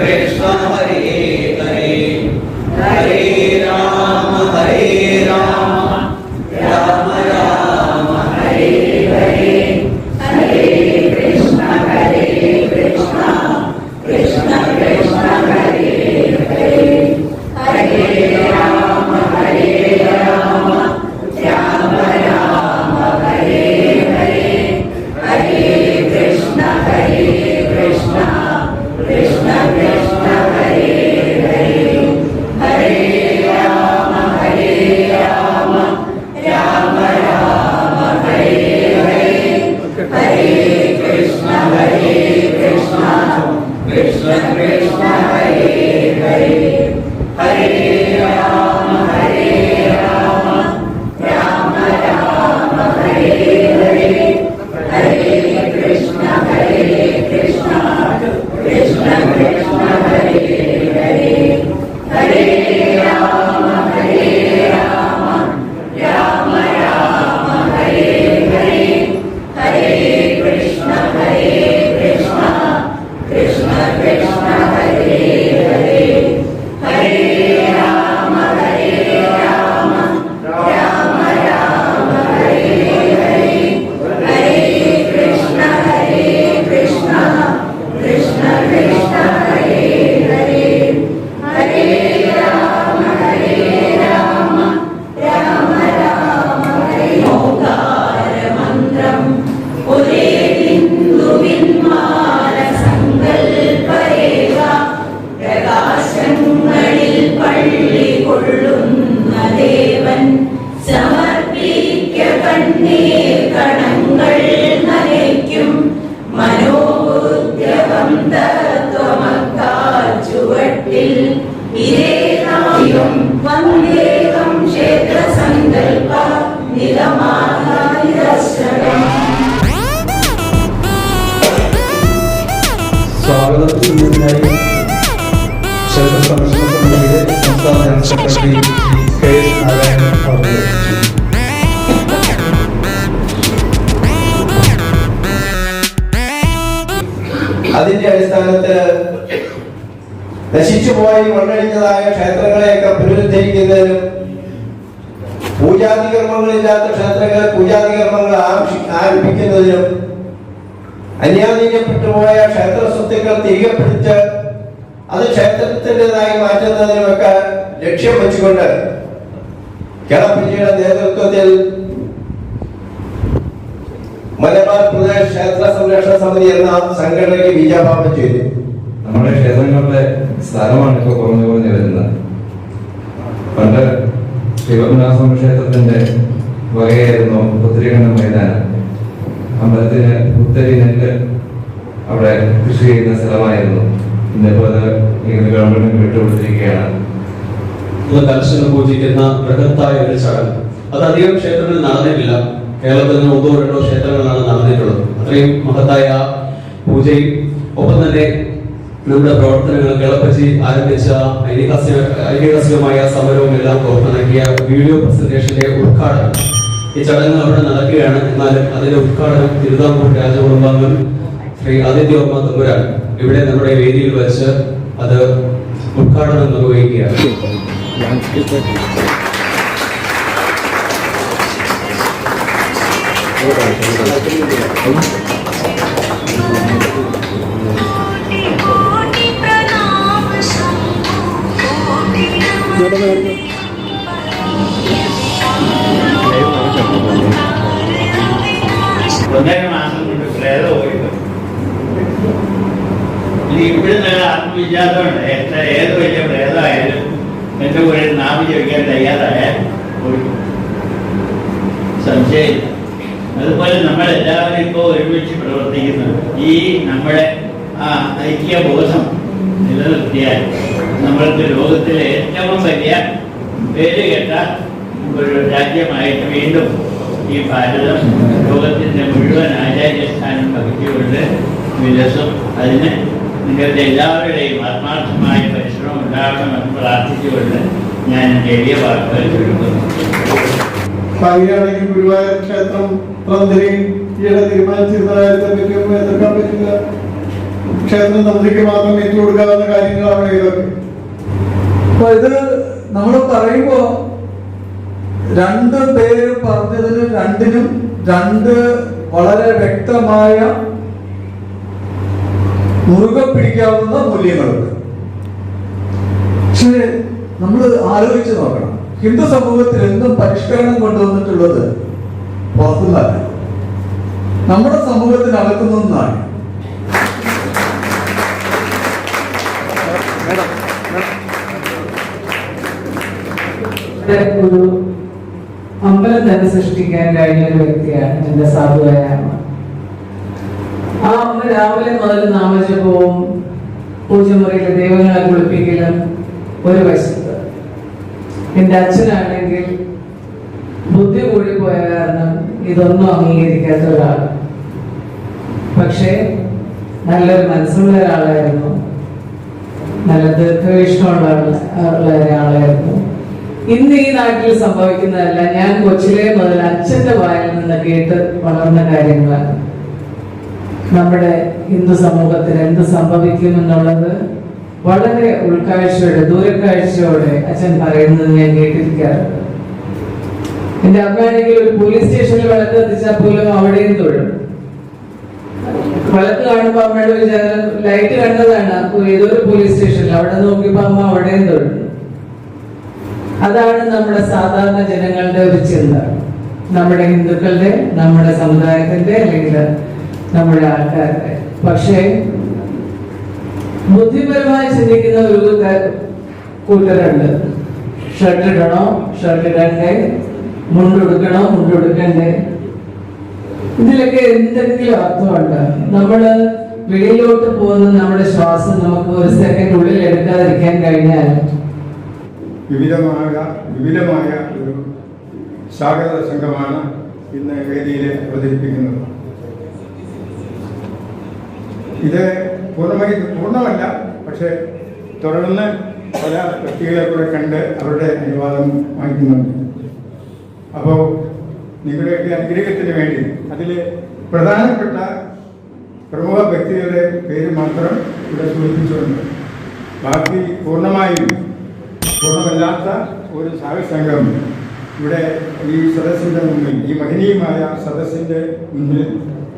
कृष्ण हरे അതിന്റെ അടിസ്ഥാനത്തിൽ നശിച്ചുപോയി മണ്ണടിഞ്ഞതായ ക്ഷേത്രങ്ങളെയൊക്കെ പുനരുദ്ധരിക്കുന്നതിനും പൂജാതി കർമ്മങ്ങളില്ലാത്ത ക്ഷേത്രങ്ങൾ പൂജാതി കർമ്മങ്ങൾ ആരംഭിക്കുന്നതിനും അന്യാധീനപ്പെട്ടുപോയ ക്ഷേത്ര സ്വത്തുക്കൾ തിരികെ പിടിച്ച് അത് ക്ഷേത്രത്തിന്റെതായി മാറ്റുന്നതിനുമൊക്കെ ലക്ഷ്യം വെച്ചുകൊണ്ട് കേരളപ്പിജിയുടെ നേതൃത്വത്തിൽ മലബാർ പ്രദേശ് ക്ഷേത്ര സംരക്ഷണ സമിതി എന്ന സംഘടനയ്ക്ക് ബീജാപാപം ചെയ്തു. നമ്മുടെ ക്ഷേത്രങ്ങളുടെ സ്ഥലമാണ് ഇപ്പോൾ കുറഞ്ഞു കുറഞ്ഞു വരുന്നത്. പണ്ട് ശിവപുനാസ്വാമി ക്ഷേത്രത്തിന്റെ വകയായിരുന്നു പുത്തിരികണ്ണ മൈതാനം. അമ്പലത്തിന് പുത്തരി നെല്ല് അവിടെ കൃഷി ചെയ്യുന്ന സ്ഥലമായിരുന്നു. ഇന്നിപ്പോൾ അത് ഗവൺമെന്റ് ഗവൺമെന്റിന് വിട്ടുകൊടുത്തിരിക്കുകയാണ്. ഇന്ന് കലശങ്ങൾ പൂജിക്കുന്ന ബൃഹത്തായ ഒരു ചടങ്ങ്. അത് അധികം ക്ഷേത്രങ്ങളിൽ നടന്നിട്ടില്ല. കേരളത്തിൽ നിന്ന് ഒന്നോ രണ്ടോ ക്ഷേത്രങ്ങളിലാണ് നടന്നിട്ടുള്ളത്. അത്രയും മഹത്തായ പൂജയും ഒപ്പം തന്നെ നമ്മുടെ പ്രവർത്തനങ്ങൾ കിളപ്പച്ചി ആരംഭിച്ച ഐതിഹാസിക ഐതിഹാസികമായ സമരവും എല്ലാം പുറത്തിറക്കിയ വീഡിയോ പ്രസന്റേഷന്റെ ഉദ്ഘാടനം. ഈ ചടങ്ങ് അവിടെ നടക്കുകയാണ്. എന്നാലും അതിന്റെ ഉദ്ഘാടനം തിരുവിതാംകൂർ രാജകുടുംബാംഗം ശ്രീ ആദിത്യവർമ്മ തമ്പുരാൻ ഇവിടെ നമ്മുടെ വേദിയിൽ വെച്ച് അത് ഉദ്ഘാടനം നിർവഹിക്കുകയാണ്. ഒന്നര മാസം കൊണ്ട് പ്രേതം പോയിട്ട് ഇനി ഇവിടുന്ന് ആത്മവിശ്വാസമുണ്ട്. എത്ര ഏത് വലിയ പ്രേതമായാലും എന്റെ കൂടെ നാമം ചോദിക്കാൻ തയ്യാറായാൽ പോയിട്ട് സംശയമില്ല. അതുപോലെ നമ്മൾ എല്ലാവരും ഇപ്പോൾ ഒരുമിച്ച് പ്രവർത്തിക്കുന്നു. ഈ നമ്മുടെ ആ ഐക്യബോധം നിലനിർത്തിയാൽ നമ്മൾക്ക് ലോകത്തിലെ ഏറ്റവും വലിയ പേര് കേട്ട ഒരു രാജ്യമായിട്ട് വീണ്ടും ഈ ഭാരതം ലോകത്തിന്റെ മുഴുവൻ ആചാര്യസ്ഥാനം പകുതിയുണ്ട് വിലസും അതിന് നിങ്ങളുടെ എല്ലാവരുടെയും ആത്മാർത്ഥമായ പരിശ്രമം ഉണ്ടാകണമെന്ന് പ്രാർത്ഥിച്ചുകൊണ്ട് ഞാൻ എളിയ വാക്കുകൾ ചുരുക്കുന്നു ഭാവിയാണെങ്കിൽ ഗുരുവായൂർ ക്ഷേത്രം തന്ത്രി ഈയിടെ തീരുമാനിച്ചിരുന്ന കാര്യത്തെ പറ്റിയൊന്നും എതിർക്കാൻ പറ്റില്ല. ക്ഷേത്രം തന്ത്രിക്ക് മാത്രം ഏറ്റുകൊടുക്കാവുന്ന കാര്യങ്ങളാണ് ഇതൊക്കെ. അപ്പൊ ഇത് നമ്മൾ പറയുമ്പോ രണ്ട് പേര് പറഞ്ഞതിന് രണ്ടിനും രണ്ട് വളരെ വ്യക്തമായ മുറുകെ പിടിക്കാവുന്ന മൂല്യങ്ങളുണ്ട്. പക്ഷേ നമ്മൾ ആലോചിച്ച് നോക്കണം. ഹിന്ദു സമൂഹത്തിൽ എന്തും പരിഷ്കരണം കൊണ്ടുവന്നിട്ടുള്ളത് പുറത്തുനിന്നാണ് നമ്മുടെ സമൂഹത്തിനകത്തു നിന്നാണ് ഒരു അമ്പലം തന്നെ സൃഷ്ടിക്കാൻ കഴിഞ്ഞ ഒരു വ്യക്തിയാണ് എന്റെ സാധുവായ അമ്മ. ആ അമ്മ രാവിലെ മുതൽ നാമജപവും പൂജമുറിയിലെ ദൈവങ്ങളെ കുളിപ്പിക്കലും ഒരു വശത്ത് എന്റെ അച്ഛനാണെങ്കിൽ ബുദ്ധി കൂടിപ്പോയ കാരണം ഇതൊന്നും അംഗീകരിക്കാത്ത ഒരാൾ പക്ഷേ നല്ലൊരു മനസ്സുള്ള ഒരാളായിരുന്നു. നല്ല ദീർഘവീക്ഷണമുള്ള ഒരാളായിരുന്നു. ഇന്ന് ഈ നാട്ടിൽ സംഭവിക്കുന്നതല്ല ഞാൻ കൊച്ചിലെ മുതൽ അച്ഛന്റെ വായിൽ നിന്ന് കേട്ട് വളർന്ന കാര്യങ്ങളാണ്. നമ്മുടെ ഹിന്ദു സമൂഹത്തിൽ എന്ത് സംഭവിക്കും എന്നുള്ളത് വളരെ ഉൾക്കാഴ്ചയോടെ ദൂരക്കാഴ്ചയോടെ അച്ഛൻ പറയുന്നത് ഞാൻ കേട്ടിരിക്കാറുണ്ട്. എന്റെ അമ്മയാണെങ്കിൽ ഒരു പോലീസ് സ്റ്റേഷനിൽ വിളക്ക് കത്തിച്ചാൽ പോലും അവിടെയും തൊഴും. വിളക്ക് കാണുമ്പോ അമ്മയുടെ വിചാരം ലൈറ്റ് കണ്ടതാണ് ഏതൊരു പോലീസ് സ്റ്റേഷനിൽ അവിടെ നോക്കിയപ്പോ അമ്മ അവിടെയും തൊഴും. അതാണ് നമ്മുടെ സാധാരണ ജനങ്ങളുടെ ഒരു ചിന്ത. നമ്മുടെ ഹിന്ദുക്കളുടെ നമ്മുടെ സമുദായത്തിന്റെ അല്ലെങ്കിൽ നമ്മുടെ ആൾക്കാരുടെ. പക്ഷേ ബുദ്ധിപരമായി ചിന്തിക്കുന്ന ഒരു കൂട്ട- കൂട്ടരുണ്ട്. ഷർട്ട് ഇടണോ ഷർട്ട് ഇടണ്ടേ? മുണ്ടെടുക്കണോ മുണ്ടെടുക്കണ്ടേ? ഇതിലൊക്കെ എന്തെങ്കിലും അർത്ഥമുണ്ട്. നമ്മൾ വെളിയിലോട്ട് പോകുന്ന നമ്മുടെ ശ്വാസം നമുക്ക് ഒരു സെക്കൻഡ് ഉള്ളിൽ എടുക്കാതിരിക്കാൻ കഴിഞ്ഞാൽ വിവിധമായ വിപുലമായ ഒരു സ്വാഗത സംഘമാണ് ഇന്ന് വേദിയിൽ അവതരിപ്പിക്കുന്നത്. ഇത് പൂർണമായി പൂർണമല്ല പക്ഷേ തുടർന്ന് പല വ്യക്തികളെ കൂടെ കണ്ട് അവരുടെ അനുവാദം വാങ്ങിക്കുന്നുണ്ട്. അപ്പോൾ നിങ്ങളുടെയൊക്കെ അനുഗ്രഹത്തിന് വേണ്ടി അതിൽ പ്രധാനപ്പെട്ട പ്രമുഖ വ്യക്തികളുടെ പേര് മാത്രം ഇവിടെ സൂചിപ്പിച്ചുകൊണ്ട് ബാക്കി പൂർണമായും പൂർണമല്ലാത്ത ഒരു സാഹസംഘം ഇവിടെ ഈ സദസ്സിന്റെ മുന്നിൽ ഈ മഹനീയമായ സദസ്സിന്റെ മുന്നിൽ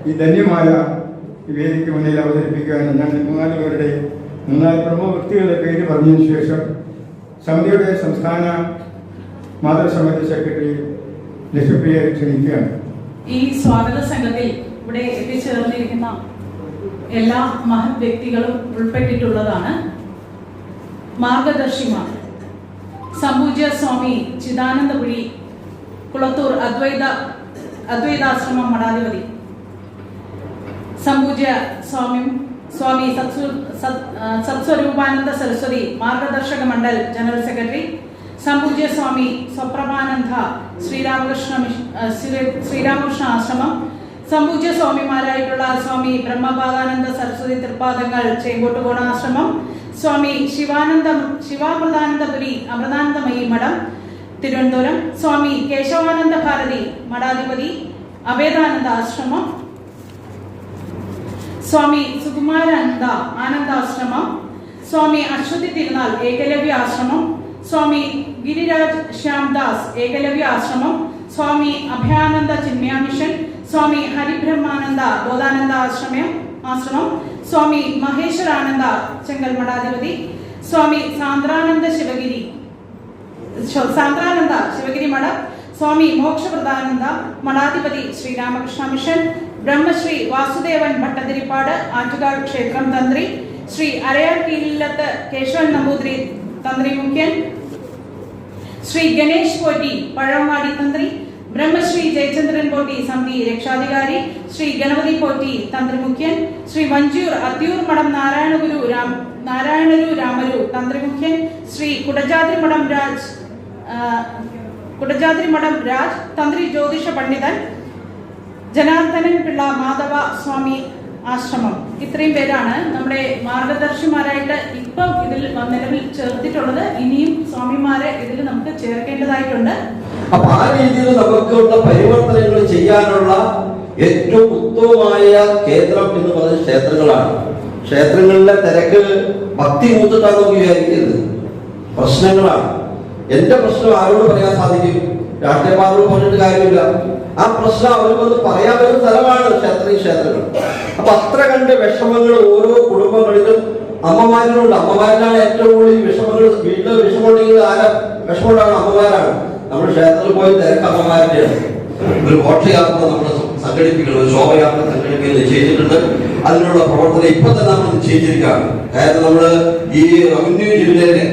ഈ ധന്യമായ വേദിക്ക് മുന്നിൽ അവതരിപ്പിക്കുവാനും ഞാൻ മൂന്നാൽ പേരുടെ മൂന്നാൽ പ്രമുഖ വ്യക്തികളുടെ പേര് പറഞ്ഞതിന് ശേഷം സമിതിയുടെ സംസ്ഥാന മാതൃസമിതി സെക്രട്ടറി ലക്ഷ്മിയെ ക്ഷണിക്കുകയാണ്. ഈ സ്വാഗത സംഘത്തിൽ ഇവിടെ എത്തിച്ചേർന്നിരിക്കുന്ന എല്ലാ മഹത് വ്യക്തികളും ഉൾപ്പെട്ടിട്ടുള്ളതാണ് മാർഗദർശിമാർ. സംപൂജ്യ സ്വാമി ചിദാനന്ദപുരി കുളത്തൂർ അദ്വൈത അദ്വൈതാശ്രമം മഠാധിപതി. സംപൂജ്യ സ്വാമി സ്വാമി സത്സു സത്സ്വരൂപാനന്ദ സരസ്വതി മാർഗദർശക മണ്ഡൽ ജനറൽ സെക്രട്ടറി സംപൂജ്യ സ്വാമി സ്വപ്രഭാനന്ദ ശ്രീരാമകൃഷ്ണ ശ്രീരാമകൃഷ്ണ ആശ്രമം സംപൂജ്യ സ്വാമിമാരായിട്ടുള്ള സ്വാമി ബ്രഹ്മപാദാനന്ദ സരസ്വതി തൃപ്പാദങ്ങൾ ചേങ്കോട്ടുകോണ ആശ്രമം സ്വാമി ശിവാനന്ദ ശിവാമൃതാനന്ദപുരി അമൃതാനന്ദമയി മഠം തിരുവനന്തപുരം സ്വാമി കേശവാനന്ദ ഭാരതി മഠാധിപതി അഭേദാനന്ദ ആശ്രമം സ്വാമി സുകുമാരാനന്ദ ആനന്ദാശ്രമം സ്വാമി അശ്വതി തിരുനാൾ ഏകലവ്യ ആശ്രമം സ്വാമി ഗിരിരാജ് ശ്യാംദാസ് ഏകലവ്യ ആശ്രമം സ്വാമി അഭയാനന്ദ ചിന്മയ മിഷൻ സ്വാമി ഹരിബ്രഹ്മാനന്ദ ബോധാനന്ദ ആശ്രമം ആശ്രമം സ്വാമി മഹേശ്വരാനന്ദ ചെങ്കൽ മഠാധിപതി സ്വാമി സാന്ദ്രാനന്ദ ശിവഗിരി സാന്ദ്രാനന്ദ ശിവഗിരി മഠം സ്വാമി മോക്ഷപ്രദാനന്ദ മഠാധിപതി ശ്രീരാമകൃഷ്ണ മിഷൻ ബ്രഹ്മശ്രീ വാസുദേവൻ ഭട്ടതിരിപ്പാട് ആറ്റുകാൽ ക്ഷേത്രം തന്ത്രി ശ്രീ അരയാർ കീഴിലത്ത് കേശവൻ നമ്പൂതിരി തന്ത്രി മുഖ്യൻ ശ്രീ ഗണേഷ് പോറ്റി പഴംവാടി തന്ത്രി ബ്രഹ്മശ്രീ ജയചന്ദ്രൻ പോറ്റി സമിതി രക്ഷാധികാരി ശ്രീ ഗണപതി പോറ്റി തന്ത്രി മുഖ്യൻ ശ്രീ വഞ്ചൂർ അത്തിയൂർ മഠം നാരായണഗുരു രാം നാരായണരു രാമരു തന്ത്രി മുഖ്യൻ ശ്രീ കുടജാദ്രി മഠം രാജ് കുടജാദ്രി മഠം രാജ് തന്ത്രി ജ്യോതിഷ പണ്ഡിതൻ ജനാർദ്ദനൻ പിള്ള മാധവ സ്വാമി ആശ്രമം. ഇത്രയും പേരാണ് നമ്മുടെ മാർഗദർശിമാരായിട്ട് ഇപ്പം ഇതിൽ നിലവിൽ ചേർത്തിട്ടുള്ളത്. ഇനിയും സ്വാമിമാരെ ഇതിൽ നമുക്ക് ചേർക്കേണ്ടതായിട്ടുണ്ട്. അപ്പൊ ആ രീതിയിൽ നമുക്കുള്ള പരിവർത്തനങ്ങൾ ചെയ്യാനുള്ള ഏറ്റവും ഉത്തമമായ കേന്ദ്രം എന്ന് പറയുന്ന ക്ഷേത്രങ്ങളാണ്. ക്ഷേത്രങ്ങളിലെ തിരക്ക് ഭക്തി മൂത്തിട്ടാണ് നമുക്ക് വിചാരിക്കരുത്. പ്രശ്നങ്ങളാണ്. എന്റെ പ്രശ്നം ആരോട് പറയാൻ സാധിക്കും രാഷ്ട്രീയമാരോട് പറഞ്ഞിട്ട് കാര്യമില്ല. ആ പ്രശ്നം അവർക്കൊന്ന് പറയാൻ ഒരു സ്ഥലമാണ് ക്ഷേത്ര ക്ഷേത്രങ്ങൾ. അപ്പൊ അത്ര കണ്ട് വിഷമങ്ങൾ ഓരോ കുടുംബങ്ങളിലും അമ്മമാരിലുണ്ട്. അമ്മമാരിലാണ് ഏറ്റവും കൂടുതൽ വിഷമങ്ങൾ വീട്ടിൽ വിഷമമുണ്ടെങ്കിൽ ആരാ വിഷമമുണ്ടാണ് അമ്മമാരാണ്. നമ്മൾ ക്ഷേത്രത്തിൽ പോയി തിരക്ക് അമ്മമാരുടെയാണ്. ഒരു ഘോഷയാത്ര നമ്മൾ സംഘടിപ്പിക്കണം ഒരു ശോഭയാത്ര സംഘടിപ്പിക്കുന്നത് നിശ്ചയിച്ചിട്ടുണ്ട് അതിനുള്ള പ്രവർത്തനം ഇപ്പൊ തന്നെ നമ്മൾ നിശ്ചയിച്ചിരിക്കുകയാണ് കാരണം നമ്മൾ ഈ റവന്യൂ ജില്ലയിലെ